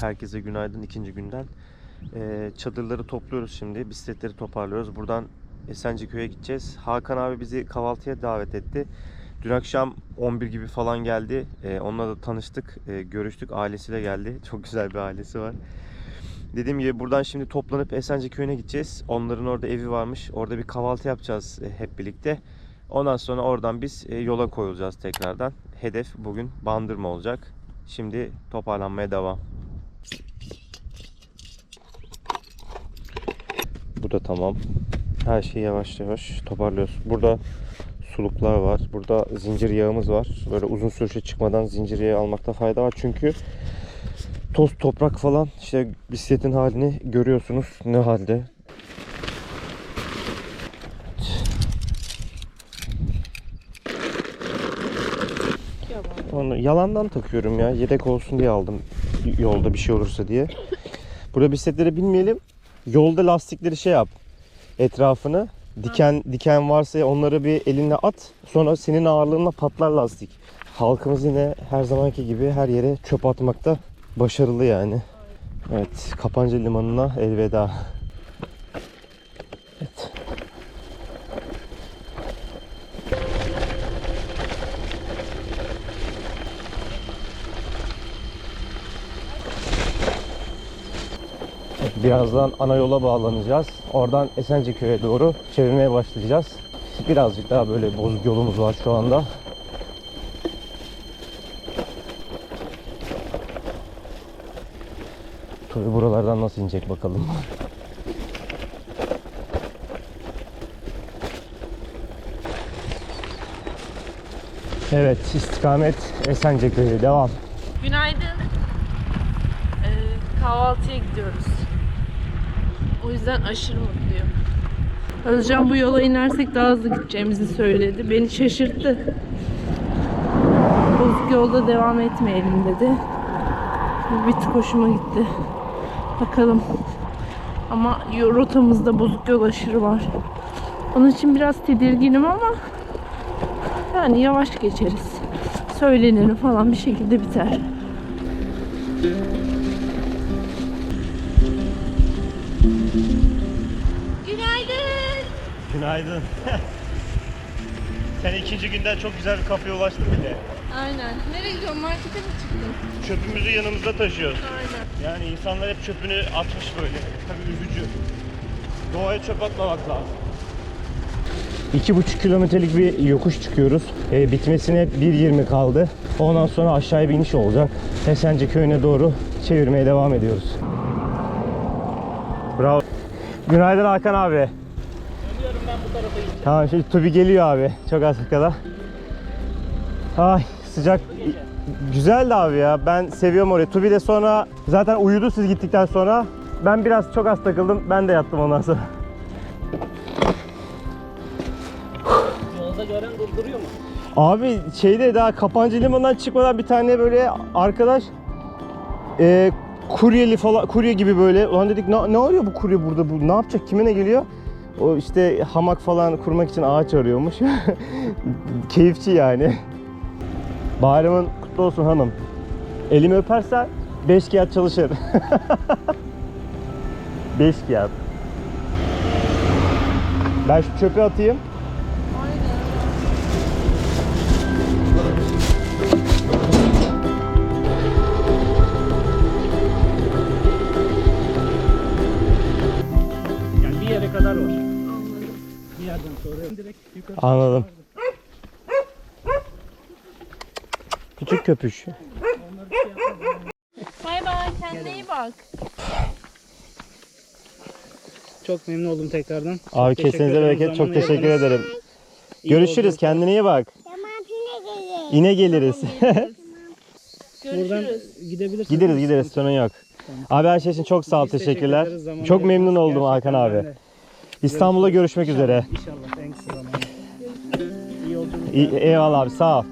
Herkese günaydın ikinci günden. Ee, çadırları topluyoruz şimdi. Bisikletleri toparlıyoruz. Buradan Esenciköy'e gideceğiz. Hakan abi bizi kahvaltıya davet etti. Dün akşam 11 gibi falan geldi. Ee, onunla da tanıştık. Ee, görüştük. Ailesiyle geldi. Çok güzel bir ailesi var. Dediğim gibi buradan şimdi toplanıp Esenciköy'üne gideceğiz. Onların orada evi varmış. Orada bir kahvaltı yapacağız e, hep birlikte. Ondan sonra oradan biz e, yola koyulacağız tekrardan. Hedef bugün Bandırma olacak. Şimdi toparlanmaya devam. Bu da tamam. Her şeyi yavaş yavaş toparlıyoruz. Burada suluklar var. Burada zincir yağımız var. Böyle uzun sürüşe çıkmadan zincir yağı almakta fayda var. Çünkü toz toprak falan işte bisikletin halini görüyorsunuz ne halde. Onu yalandan takıyorum ya. Yedek olsun diye aldım. Yolda bir şey olursa diye. Burada bisikletlere binmeyelim. Yolda lastikleri şey yap. Etrafını diken diken varsa onları bir elinle at. Sonra senin ağırlığınla patlar lastik. Halkımız yine her zamanki gibi her yere çöp atmakta başarılı yani. Evet, Kapanca Limanı'na elveda. Birazdan ana yola bağlanacağız. Oradan Esenciköy'e doğru çevirmeye başlayacağız. Birazcık daha böyle bozuk yolumuz var şu anda. Tabii buralardan nasıl inecek bakalım. Evet, istikamet Esenciköy'e devam. Günaydın. Ee, kahvaltıya gidiyoruz. O yüzden aşırı mutluyum. Özcan bu yola inersek daha hızlı gideceğimizi söyledi. Beni şaşırttı. Bozuk yolda devam etmeyelim dedi. Bu bir tık hoşuma gitti. Bakalım. Ama rotamızda bozuk yol aşırı var. Onun için biraz tedirginim ama yani yavaş geçeriz. Söylenir falan bir şekilde biter. Günaydın. Günaydın. Sen ikinci günden çok güzel bir kafeye ulaştın bile. Aynen. Nereye gidiyorsun? Markete mi çıktın? Çöpümüzü yanımızda taşıyoruz. Aynen. Yani insanlar hep çöpünü atmış böyle. Tabii üzücü. Doğaya çöp atmamak lazım. İki buçuk kilometrelik bir yokuş çıkıyoruz. E, bitmesine 1.20 kaldı. Ondan sonra aşağıya bir iniş olacak. Esence köyüne doğru çevirmeye devam ediyoruz. Bravo. Günaydın Hakan abi. Dönüyorum ben bu tarafa gideceğim. Tamam şimdi Tubi geliyor abi. Çok az kala. Ay sıcak. Güzeldi abi ya. Ben seviyorum orayı. Tubi de sonra zaten uyudu siz gittikten sonra. Ben biraz çok az takıldım. Ben de yattım ondan sonra. Yolda gören durduruyor mu? Abi şeyde daha Kapancı Limanı'ndan çıkmadan bir tane böyle arkadaş e, kuryeli falan kurye gibi böyle. Ulan dedik ne, ne arıyor bu kurye burada? Bu ne yapacak? Kime ne geliyor? O işte hamak falan kurmak için ağaç arıyormuş. Keyifçi yani. Bayramın kutlu olsun hanım. Elimi öpersen 5 kağıt çalışır. 5 kağıt. Ben şu çöpe atayım Anladım. Küçük köpüş. Bay bay. Kendine iyi bak. Çok memnun oldum tekrardan. Çok Abi kesinize bereket. Çok teşekkür ederim. İyi Görüşürüz. yolculuk. Kendine iyi bak. Yine geliriz. Buradan Görüşürüz. gidebilirsiniz. gideriz gideriz sorun yok. Abi her şey için çok sağ ol. Biz teşekkür Teşekkürler. ederiz. Çok memnun oldum Hakan Gerçekten abi. ben de. İstanbul'da görüşmek üzere. İnşallah. Eyvallah abi sağ ol.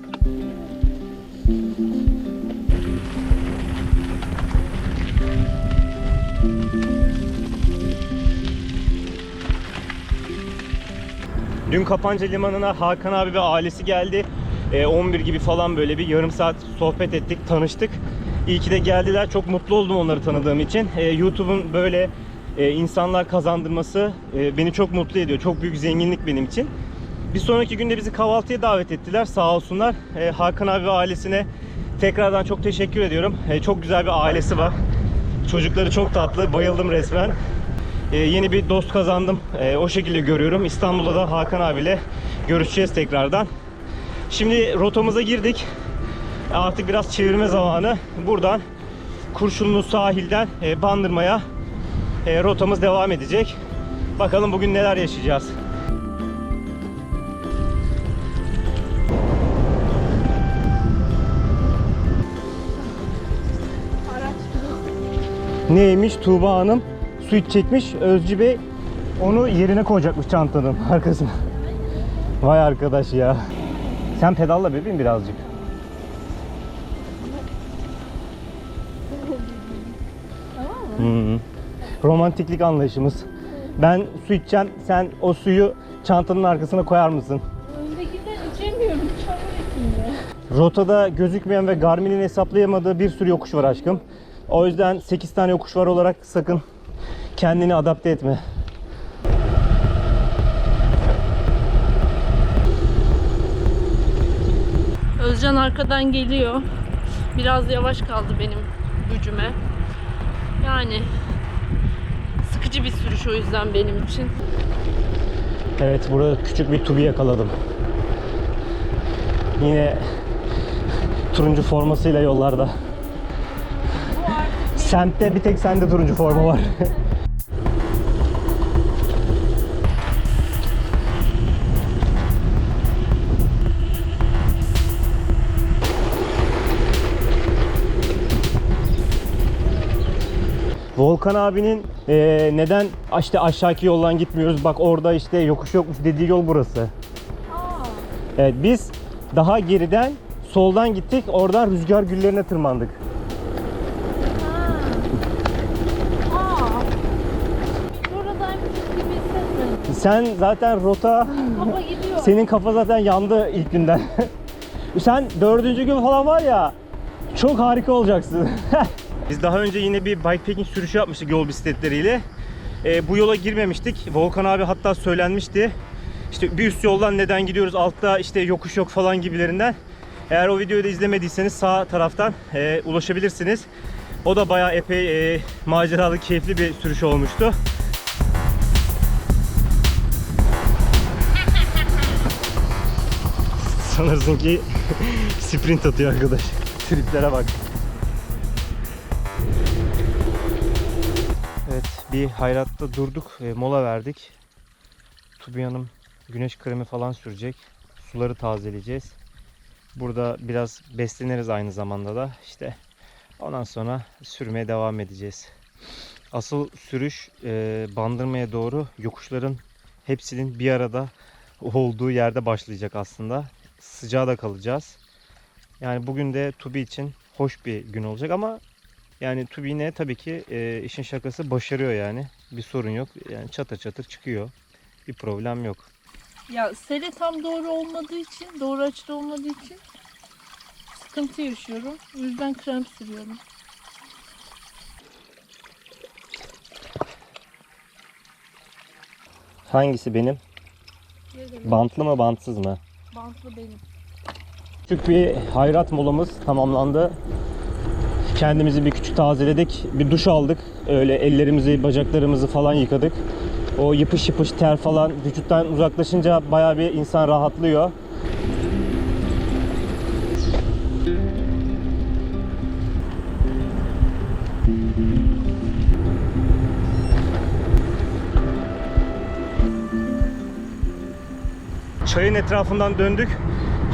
Dün Kapanca Limanı'na Hakan abi ve ailesi geldi. Ee, 11 gibi falan böyle bir yarım saat sohbet ettik, tanıştık. İyi ki de geldiler. Çok mutlu oldum onları tanıdığım için. Ee, YouTube'un böyle e, insanlar kazandırması e, beni çok mutlu ediyor. Çok büyük zenginlik benim için. Bir sonraki günde bizi kahvaltıya davet ettiler. Sağ olsunlar. Ee, Hakan abi ve ailesine tekrardan çok teşekkür ediyorum. Ee, çok güzel bir ailesi var. Çocukları çok tatlı. Bayıldım resmen. Ee, yeni bir dost kazandım. Ee, o şekilde görüyorum. İstanbul'da da Hakan abiyle görüşeceğiz tekrardan. Şimdi rotamıza girdik. Artık biraz çevirme zamanı. Buradan Kurşunlu sahilden e, Bandırma'ya e, rotamız devam edecek. Bakalım bugün neler yaşayacağız. Neymiş Tuğba Hanım su çekmiş Özcü Bey onu yerine koyacakmış çantanın arkasına. Vay arkadaş ya. Sen pedalla bebeğim birazcık. Hı. Romantiklik anlayışımız. Ben su içeceğim, sen o suyu çantanın arkasına koyar mısın? Öndekinden içemiyorum. Çamur içinde. Rotada gözükmeyen ve Garmin'in hesaplayamadığı bir sürü yokuş var aşkım. O yüzden 8 tane yokuş var olarak sakın kendini adapte etme. Özcan arkadan geliyor. Biraz yavaş kaldı benim gücüme. Yani sıkıcı bir sürüş o yüzden benim için. Evet burada küçük bir tubi yakaladım. Yine turuncu formasıyla yollarda. Semtte bir tek sende turuncu forma var. Volkan abinin eee, neden işte aşağıki yoldan gitmiyoruz bak orada işte yokuş yokmuş dediği yol burası. Evet biz daha geriden soldan gittik oradan rüzgar güllerine tırmandık. Aa. Buradaymış gibi hissetmedim. Sen zaten rota senin kafa zaten yandı ilk günden. Sen dördüncü gün falan var ya çok harika olacaksın. Biz daha önce yine bir bikepacking sürüşü yapmıştık yol bisikletleriyle. Ee, bu yola girmemiştik. Volkan abi hatta söylenmişti. İşte bir üst yoldan neden gidiyoruz altta işte yokuş yok falan gibilerinden. Eğer o videoyu da izlemediyseniz sağ taraftan e, ulaşabilirsiniz. O da bayağı epey e, maceralı, keyifli bir sürüş olmuştu. Sanırsın ki sprint atıyor arkadaş. Triplere bak. Evet bir hayratta durduk. e, mola verdik. Tubi Hanım güneş kremi falan sürecek. Suları tazeleyeceğiz. Burada biraz besleniriz aynı zamanda da. İşte ondan sonra sürmeye devam edeceğiz. Asıl sürüş e, bandırmaya doğru yokuşların hepsinin bir arada olduğu yerde başlayacak aslında. Sıcağa da kalacağız. Yani bugün de Tubi için hoş bir gün olacak ama yani Tubi yine tabii ki e, işin şakası başarıyor yani. Bir sorun yok. Yani çatır çatır çıkıyor. Bir problem yok. Ya sele tam doğru olmadığı için, doğru açıda olmadığı için sıkıntı yaşıyorum. O yüzden krem sürüyorum. Hangisi benim? Bantlı mı bantsız mı? Bantlı benim. Küçük bir hayrat molamız tamamlandı. Kendimizi bir küçük tazeledik. Bir duş aldık. Öyle ellerimizi, bacaklarımızı falan yıkadık. O yapış yapış ter falan vücuttan uzaklaşınca bayağı bir insan rahatlıyor. Çayın etrafından döndük.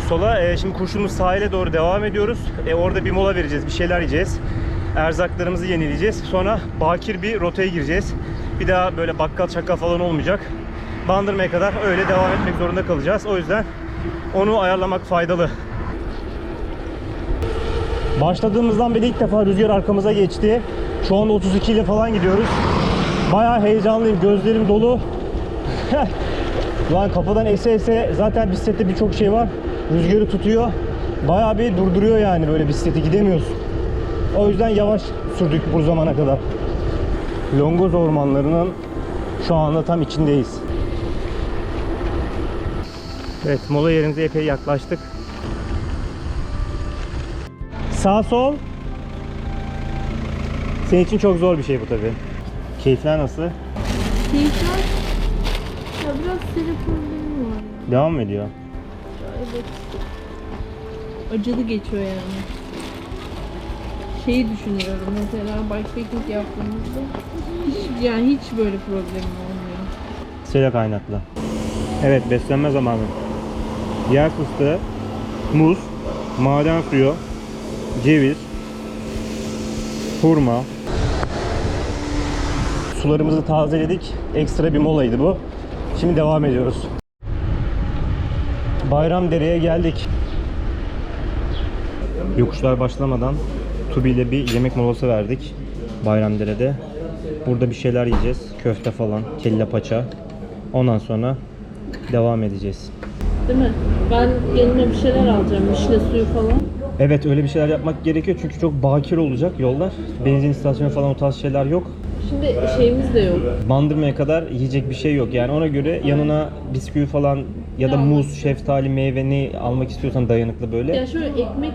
Sola e, şimdi kurşunlu sahile doğru devam ediyoruz. E, orada bir mola vereceğiz, bir şeyler yiyeceğiz. Erzaklarımızı yenileyeceğiz. Sonra bakir bir rotaya gireceğiz. Bir daha böyle bakkal çakkal falan olmayacak. Bandırmaya kadar öyle devam etmek zorunda kalacağız. O yüzden onu ayarlamak faydalı. Başladığımızdan beri ilk defa rüzgar arkamıza geçti. Şu anda 32 ile falan gidiyoruz. Bayağı heyecanlıyım. Gözlerim dolu. Ulan kapıdan ese ese zaten bisiklette birçok şey var. Rüzgarı tutuyor. Bayağı bir durduruyor yani böyle bisikleti gidemiyorsun. O yüzden yavaş sürdük bu zamana kadar. Longoz ormanlarının şu anda tam içindeyiz. Evet mola yerimize epey yaklaştık. Sağ sol. Senin için çok zor bir şey bu tabi. Keyifler nasıl? Keyifler. Ya biraz problemi var. Devam mı ediyor? Evet. Acılı geçiyor yani. Şeyi düşünüyorum mesela bikepacking yaptığımızda hiç, yani hiç böyle problemim olmuyor. Sele kaynaklı. Evet beslenme zamanı. Yer fıstığı, muz, maden suyu, ceviz, hurma. Sularımızı tazeledik. Ekstra bir molaydı bu. Şimdi devam ediyoruz. Bayramdere'ye geldik. Yokuşlar başlamadan Tubi ile bir yemek molası verdik Bayramdere'de. Burada bir şeyler yiyeceğiz. Köfte falan, kelle paça. Ondan sonra devam edeceğiz. Değil mi? Ben kendime bir şeyler alacağım. Vişne suyu falan. Evet öyle bir şeyler yapmak gerekiyor çünkü çok bakir olacak yollar. Benzin istasyonu falan o tarz şeyler yok. Şimdi şeyimiz de yok. Bandırmaya kadar yiyecek bir şey yok. Yani ona göre yanına bisküvi falan ya da Ya. muz, şeftali, meyve ne almak istiyorsan dayanıklı böyle. Ya şöyle ekmek,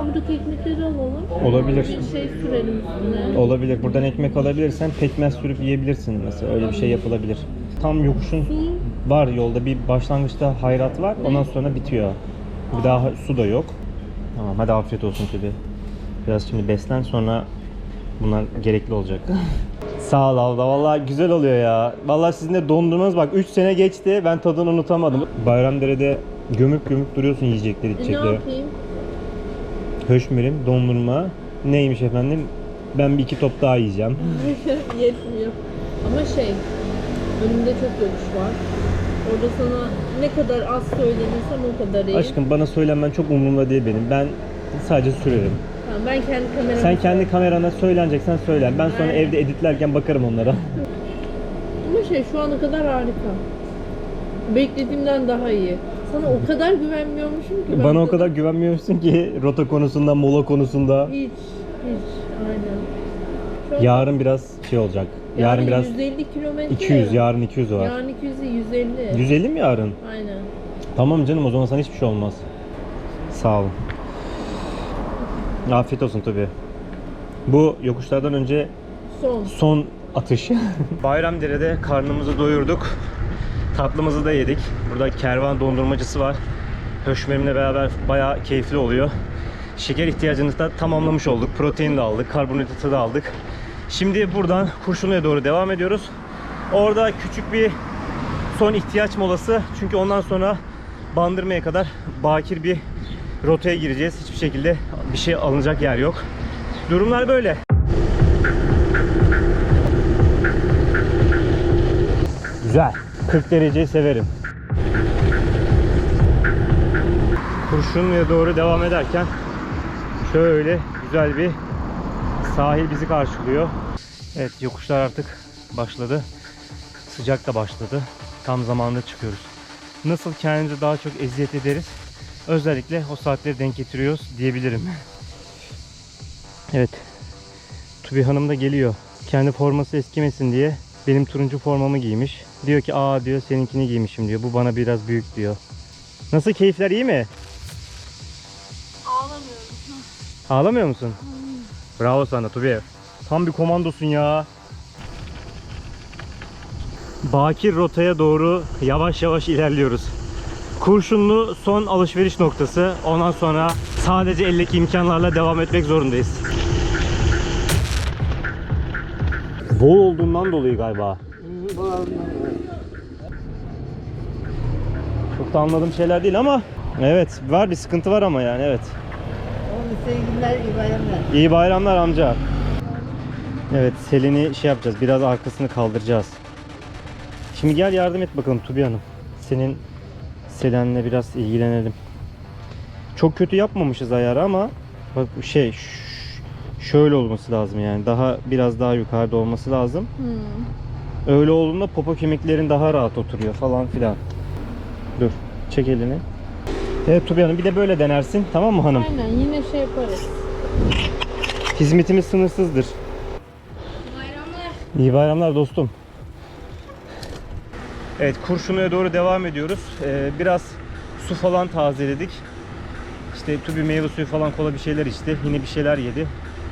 Amerika ekmekleri alalım. Olabilir. Bir şey sürelim üstüne. Olabilir. Buradan ekmek alabilirsen pekmez sürüp yiyebilirsin mesela. Öyle bir şey yapılabilir. Tam yokuşun var yolda bir başlangıçta hayrat var. Ondan sonra bitiyor. Bir daha su da yok. Tamam hadi afiyet olsun tabi. Biraz şimdi beslen sonra bunlar gerekli olacak. Sağ ol abla. Vallahi güzel oluyor ya. Vallahi sizin de dondurmanız bak 3 sene geçti. Ben tadını unutamadım. Bayramdere'de gömüp gömüp duruyorsun yiyecekleri, e, ne içecekleri. yapayım? Höşmerim, dondurma. Neymiş efendim? Ben bir iki top daha yiyeceğim. Yetmiyor. Ama şey, önümde çok yokuş var. Orada sana ne kadar az söylenirsem o kadar iyi. Aşkım bana söylenmen çok umurumda değil benim. Ben sadece sürerim. Tamam, ben kendi kameramı... Sen kendi kamerana söyleneceksen söylen. Ben sonra Aynen. evde editlerken bakarım onlara. Ama şey şu ana kadar harika. Beklediğimden daha iyi. Sana o kadar güvenmiyormuşum ki. ben Bana o kadar güvenmiyorsun ki rota konusunda, mola konusunda. Hiç, hiç. Aynen. Şu an- Yarın biraz şey olacak. Yarın biraz 150 kilometre. 200, yarın 200 var. Yarın 200 değil, 150. 150 mi yarın? Aynen. Tamam canım o zaman sana hiçbir şey olmaz. Sağ olun. Afiyet olsun tabii. Bu yokuşlardan önce Son. son atış. Bayramdere'de karnımızı doyurduk. Tatlımızı da yedik. Burada kervan dondurmacısı var. Höşmerimle beraber bayağı keyifli oluyor. Şeker ihtiyacını da tamamlamış olduk. Protein de aldık, karbonhidratı da aldık. Şimdi buradan Kurşunlu'ya doğru devam ediyoruz. Orada küçük bir son ihtiyaç molası. Çünkü ondan sonra Bandırma'ya kadar bakir bir rotaya gireceğiz. Hiçbir şekilde bir şey alınacak yer yok. Durumlar böyle. Güzel. 40 dereceyi severim. Kurşunlu'ya doğru devam ederken şöyle güzel bir sahil bizi karşılıyor. Evet yokuşlar artık başladı. Sıcak da başladı. Tam zamanında çıkıyoruz. Nasıl kendimize daha çok eziyet ederiz? Özellikle o saatleri denk getiriyoruz diyebilirim. Evet. Tubi Hanım da geliyor. Kendi forması eskimesin diye benim turuncu formamı giymiş. Diyor ki aa diyor seninkini giymişim diyor. Bu bana biraz büyük diyor. Nasıl keyifler iyi mi? Ağlamıyorum. Ağlamıyor musun? Bravo sana Tubi. Tam bir komandosun ya. Bakir rotaya doğru yavaş yavaş ilerliyoruz. Kurşunlu son alışveriş noktası. Ondan sonra sadece eldeki imkanlarla devam etmek zorundayız. Bol olduğundan dolayı galiba. Çok da anladığım şeyler değil ama evet var bir sıkıntı var ama yani evet. Oğlum sevgililer iyi bayramlar. İyi bayramlar amca. Evet Selin'i şey yapacağız. Biraz arkasını kaldıracağız. Şimdi gel yardım et bakalım Tubi Hanım. Senin Selen'le biraz ilgilenelim. Çok kötü yapmamışız ayarı ama bak şey şöyle olması lazım yani. Daha biraz daha yukarıda olması lazım. Hmm. Öyle olduğunda popo kemiklerin daha rahat oturuyor falan filan. Dur. Çek elini. Evet Tubi Hanım bir de böyle denersin. Tamam mı hanım? Aynen yine şey yaparız. Hizmetimiz sınırsızdır. İyi bayramlar dostum. Evet Kurşunlu'ya doğru devam ediyoruz. Ee, biraz su falan tazeledik. İşte Tubi meyve suyu falan kola bir şeyler içti. Yine bir şeyler yedi.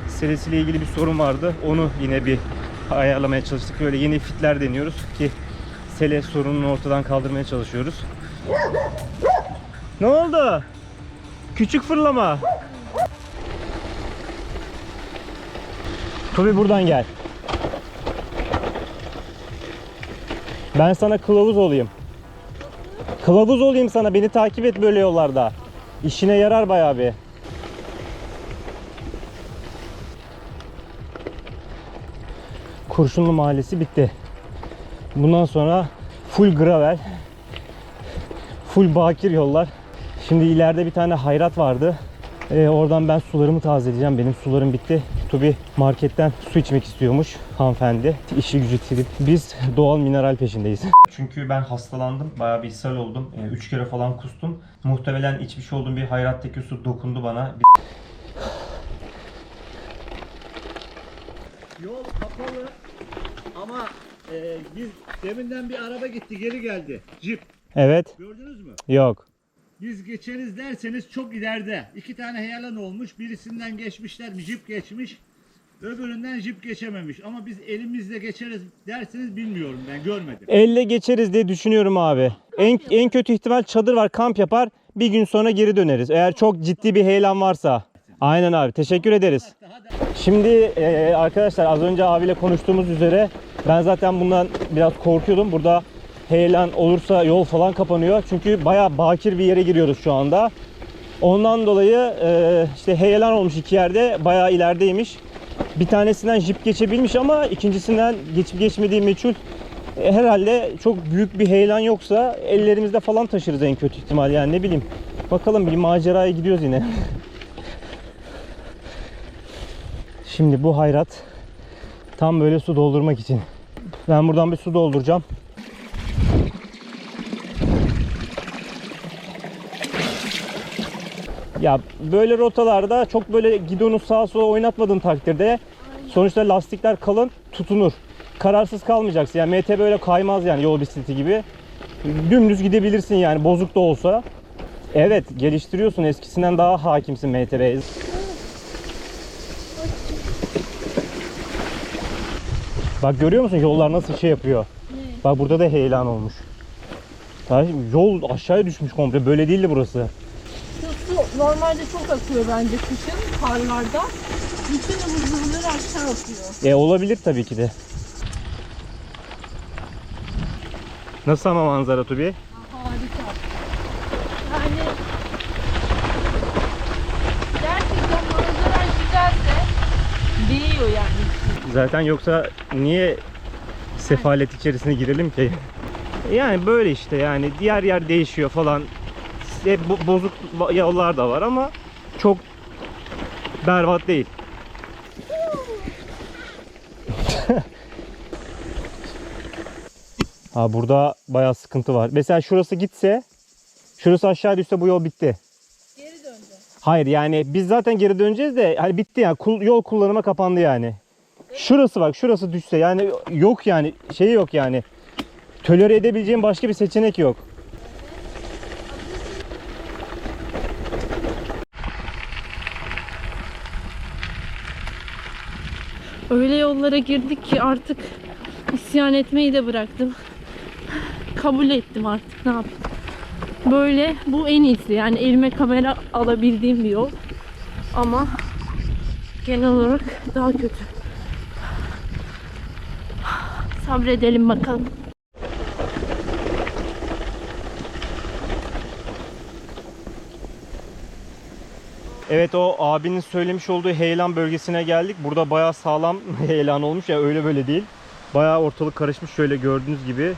Serisiyle ilgili bir sorun vardı. Onu yine bir ayarlamaya çalıştık. Böyle yeni fitler deniyoruz ki sele sorununu ortadan kaldırmaya çalışıyoruz. Ne oldu? Küçük fırlama. Tubi buradan gel. Ben sana kılavuz olayım. Kılavuz olayım sana. Beni takip et böyle yollarda. İşine yarar bayağı bir. Kurşunlu Mahallesi bitti. Bundan sonra full gravel. Full bakir yollar. Şimdi ileride bir tane hayrat vardı. Ee, oradan ben sularımı tazeleyeceğim. Benim sularım bitti. Tubi marketten su içmek istiyormuş hanımefendi. İşi gücü trip. Biz doğal mineral peşindeyiz. Çünkü ben hastalandım. Bayağı bir ishal oldum. 3 kere falan kustum. Muhtemelen içmiş olduğum bir hayrattaki su dokundu bana. Yol kapalı ama e, biz deminden bir araba gitti geri geldi. Jeep. Evet. Gördünüz mü? Yok. Biz geçeriz derseniz çok ileride. İki tane heyalan olmuş. Birisinden geçmişler jip geçmiş. Öbüründen jip geçememiş. Ama biz elimizle geçeriz derseniz bilmiyorum ben görmedim. Elle geçeriz diye düşünüyorum abi. En, en kötü ihtimal çadır var, kamp yapar. Bir gün sonra geri döneriz. Eğer çok ciddi bir heyelan varsa. Aynen abi. Teşekkür ederiz. Şimdi e, arkadaşlar az önce abiyle konuştuğumuz üzere ben zaten bundan biraz korkuyordum. Burada heyelan olursa yol falan kapanıyor. Çünkü bayağı bakir bir yere giriyoruz şu anda. Ondan dolayı e, işte heyelan olmuş iki yerde. Bayağı ilerideymiş. Bir tanesinden jip geçebilmiş ama ikincisinden geçip geçmediği meçhul. E, herhalde çok büyük bir heyelan yoksa ellerimizde falan taşırız en kötü ihtimal yani ne bileyim. Bakalım bir maceraya gidiyoruz yine. Şimdi bu hayrat tam böyle su doldurmak için. Ben buradan bir su dolduracağım. Ya böyle rotalarda çok böyle gidonu sağa sola oynatmadığın takdirde sonuçta lastikler kalın tutunur. Kararsız kalmayacaksın. Yani MT böyle kaymaz yani yol bisikleti gibi. Dümdüz gidebilirsin yani bozuk da olsa. Evet geliştiriyorsun eskisinden daha hakimsin MTB'ye. Bak görüyor musun yollar nasıl şey yapıyor? Bak burada da heyelan olmuş. Yol aşağıya düşmüş komple. Böyle değildi burası. Normalde çok akıyor bence kışın karlarda. Bütün ıvır zıvırları aşağı atıyor. E olabilir tabii ki de. Nasıl ama manzara Tubi? Harika. Yani gerçekten manzara güzelse değiyor yani. Zaten yoksa niye sefalet içerisine girelim ki? Yani böyle işte yani diğer yer değişiyor falan. Bo- bozuk yollar da var ama çok berbat değil. ha burada bayağı sıkıntı var. Mesela şurası gitse, şurası aşağı düşse bu yol bitti. Geri döndü. Hayır yani biz zaten geri döneceğiz de hani bitti yani Kul- yol kullanıma kapandı yani. Şurası bak şurası düşse yani yok yani şey yok yani. Tolere edebileceğim başka bir seçenek yok. Öyle yollara girdik ki artık isyan etmeyi de bıraktım. Kabul ettim artık ne yapayım. Böyle bu en iyisi yani elime kamera alabildiğim bir yol. Ama genel olarak daha kötü. Sabredelim bakalım. Evet o abinin söylemiş olduğu heyelan bölgesine geldik. Burada bayağı sağlam heyelan olmuş ya öyle böyle değil. Bayağı ortalık karışmış şöyle gördüğünüz gibi.